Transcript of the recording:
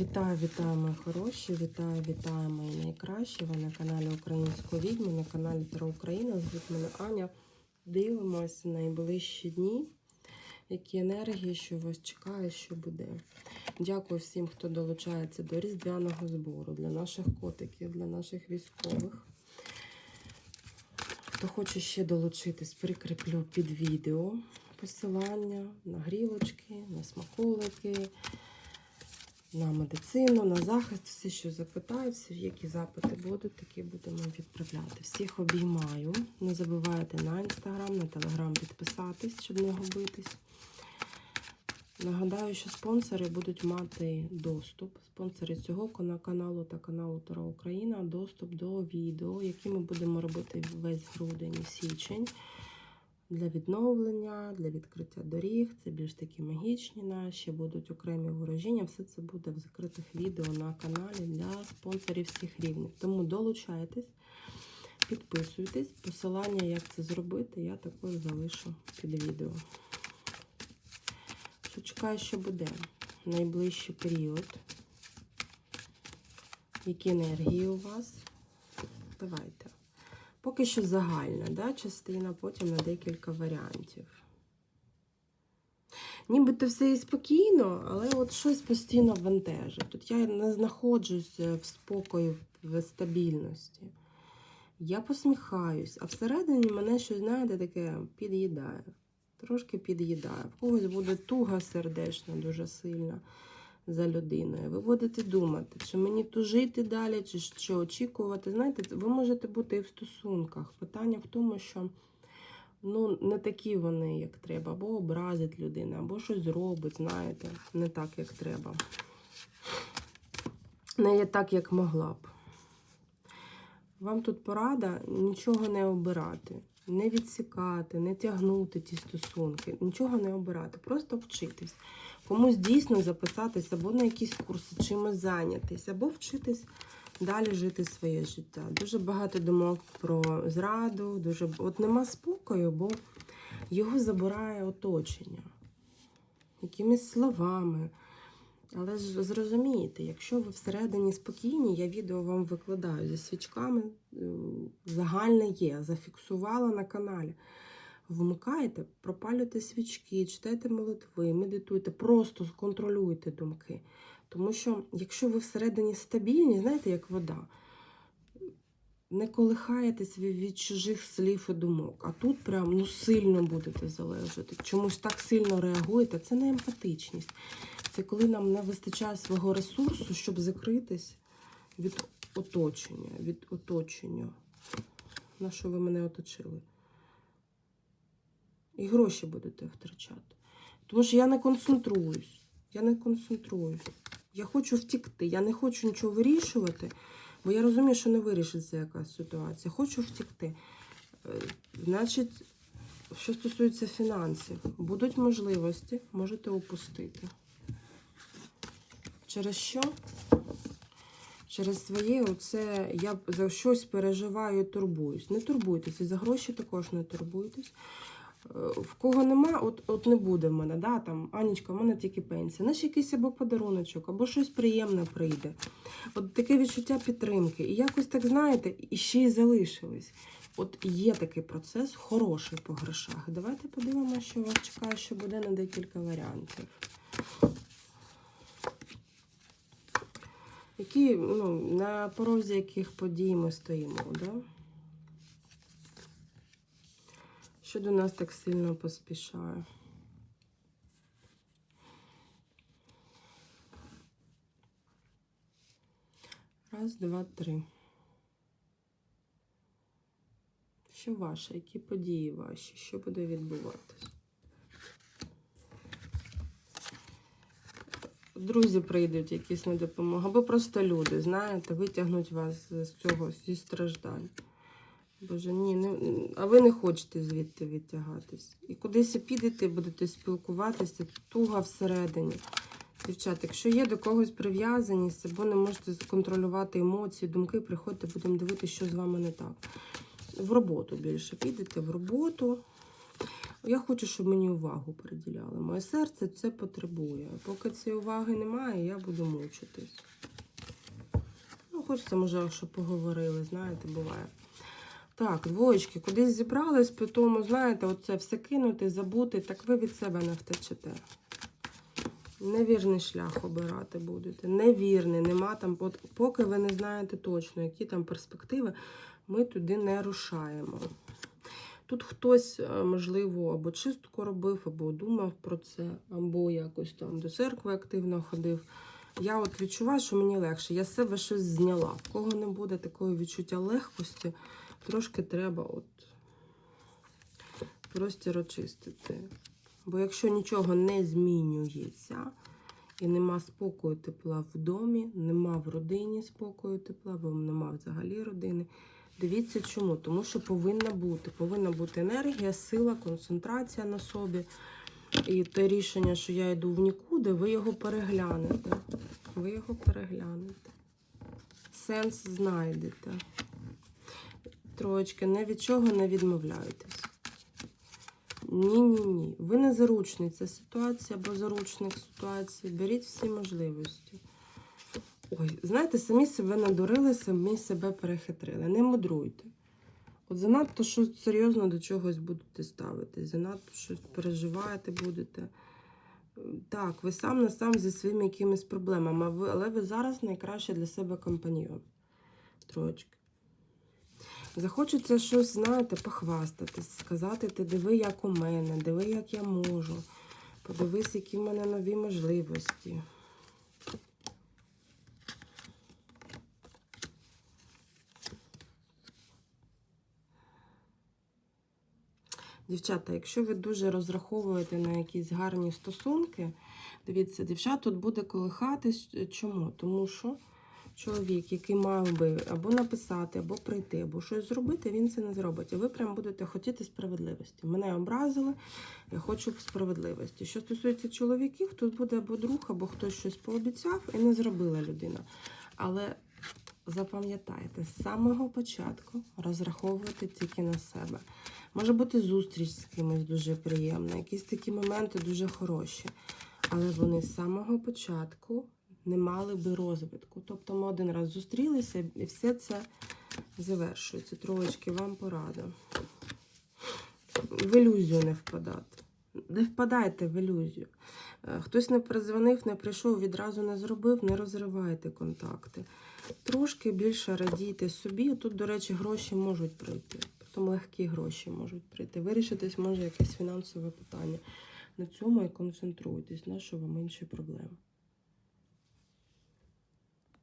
Вітаю, вітаю, мої хороші, вітаю, вітаю, мої найкращі. Ви на каналі Української відьми, на каналі Таро Україна. Звуть мене Аня. Дивимося найближчі дні, які енергії, що вас чекає, що буде. Дякую всім, хто долучається до різдвяного збору для наших котиків, для наших військових. Хто хоче ще долучитись, прикріплю під відео посилання на грілочки, на смаколики на медицину, на захист, все, що запитають, всі, які запити будуть, такі будемо відправляти. Всіх обіймаю. Не забувайте на інстаграм, на телеграм підписатись, щоб не губитись. Нагадаю, що спонсори будуть мати доступ. Спонсори цього каналу та каналу Таро Україна доступ до відео, які ми будемо робити весь грудень і січень для відновлення, для відкриття доріг. Це більш такі магічні наші, будуть окремі ворожіння. Все це буде в закритих відео на каналі для спонсорів всіх рівнів. Тому долучайтесь, підписуйтесь. Посилання, як це зробити, я також залишу під відео. Що чекаю, що буде найближчий період? Які енергії у вас? Давайте. Поки що загальна да, частина, потім на декілька варіантів. Нібито все і спокійно, але от щось постійно вантажить. Тут я не знаходжусь в спокої, в стабільності. Я посміхаюсь, а всередині мене щось, знаєте, таке під'їдає. Трошки під'їдає. В когось буде туга сердечна, дуже сильна за людиною. Ви будете думати, чи мені тужити далі, чи що очікувати. Знаєте, ви можете бути і в стосунках. Питання в тому, що ну, не такі вони, як треба, або образить людина, або щось зробить, знаєте, не так, як треба. Не так, як могла б. Вам тут порада нічого не обирати, не відсікати, не тягнути ті стосунки, нічого не обирати, просто вчитись. Комусь дійсно записатись або на якісь курси, чимось зайнятись, або вчитись далі жити своє життя. Дуже багато думок про зраду, дуже от нема спокою, бо його забирає оточення якимись словами. Але ж зрозумієте, якщо ви всередині спокійні, я відео вам викладаю зі свічками, загальне є, зафіксувала на каналі. Вмикайте, пропалюйте свічки, читайте молитви, медитуйте, просто контролюйте думки. Тому що, якщо ви всередині стабільні, знаєте, як вода, не колихаєтесь від чужих слів і думок, а тут прям ну, сильно будете залежати. Чомусь так сильно реагуєте, це не емпатичність. Це коли нам не вистачає свого ресурсу, щоб закритись від оточення, від оточення. На що ви мене оточили? І гроші будете втрачати. Тому що я не концентруюсь. Я не концентруюсь. Я хочу втікти. Я не хочу нічого вирішувати, бо я розумію, що не вирішиться якась ситуація. Хочу втікти. Е, Значить, що стосується фінансів, будуть можливості, можете опустити. Через що? Через своє, оце я за щось переживаю і турбуюсь. Не турбуйтеся, за гроші також не турбуйтесь. В кого нема, от от не буде в мене, да, там, Анічка, в мене тільки пенсія. Наш якийсь або подаруночок, або щось приємне прийде. От таке відчуття підтримки. І якось так, знаєте, і ще й залишились. От є такий процес, хороший по грошах. Давайте подивимося, що вас чекає, що буде на декілька варіантів. Які, ну, на порозі яких подій ми стоїмо, да? Що до нас так сильно поспішає? Раз, два, три. Що ваше? Які події ваші? Що буде відбуватись? Друзі прийдуть якісь на допомогу, або просто люди, знаєте, витягнуть вас з цього зі страждань. Боже, ні, не, а ви не хочете звідти відтягатись. І кудись підете, будете спілкуватися, туга всередині. Дівчата, якщо є до когось прив'язаність, або не можете контролювати емоції, думки, приходьте, будемо дивитися, що з вами не так. В роботу більше підете, в роботу. Я хочу, щоб мені увагу приділяли. Моє серце це потребує. Поки цієї уваги немає, я буду мучитись. Ну, хочеться, може, щоб поговорили, знаєте, буває. Так, двоєчки, кудись зібрались, по тому, знаєте, оце все кинути, забути, так ви від себе не втечете. Невірний шлях обирати будете. Невірний, нема там, поки ви не знаєте точно, які там перспективи, ми туди не рушаємо. Тут хтось, е, можливо, або чистку робив, або думав про це, або якось там до церкви активно ходив. Я от відчуваю, що мені легше. Я з себе щось зняла. В кого не буде такого відчуття легкості, трошки треба от простір очистити. Бо якщо нічого не змінюється, і нема спокою тепла в домі, нема в родині спокою тепла, бо нема взагалі родини. Дивіться чому? Тому що повинна бути. Повинна бути енергія, сила, концентрація на собі. І те рішення, що я йду в нікуди, ви його переглянете. Ви його переглянете. Сенс знайдете. Троєчки, ні від чого не відмовляйтесь. Ні-ні ні. Ви не заручниця ситуації або заручник ситуації. Беріть всі можливості. Ой, знаєте, самі себе надурили, самі себе перехитрили. Не мудруйте. От занадто щось серйозно до чогось будете ставити, занадто щось переживаєте будете. Так, ви сам на сам зі своїми якимись проблемами, але ви зараз найкраще для себе компаньйон. Троєчки. Захочеться щось, знаєте, похвастатись, сказати, ти диви, як у мене, диви, як я можу. Подивись, які в мене нові можливості. Дівчата, якщо ви дуже розраховуєте на якісь гарні стосунки, дивіться, дівчат тут буде колихатись. Чому? Тому що чоловік, який мав би або написати, або прийти, або щось зробити, він це не зробить. І ви прям будете хотіти справедливості. Мене образили, я хочу справедливості. Що стосується чоловіків, тут буде або друг, або хтось щось пообіцяв і не зробила людина. Але запам'ятайте, з самого початку розраховувати тільки на себе. Може бути зустріч з кимось дуже приємна, якісь такі моменти дуже хороші. Але вони з самого початку не мали би розвитку. Тобто ми один раз зустрілися і все це завершується. Троєчки, вам порада. В ілюзію не впадати. Не впадайте в ілюзію. Е, Хтось не перезвонив, не прийшов, відразу не зробив, не розривайте контакти. Трошки більше радійте собі. Тут, до речі, гроші можуть прийти. Притом легкі гроші можуть прийти. Вирішитись може якесь фінансове питання. На цьому і концентруйтесь, на що вам інші проблеми.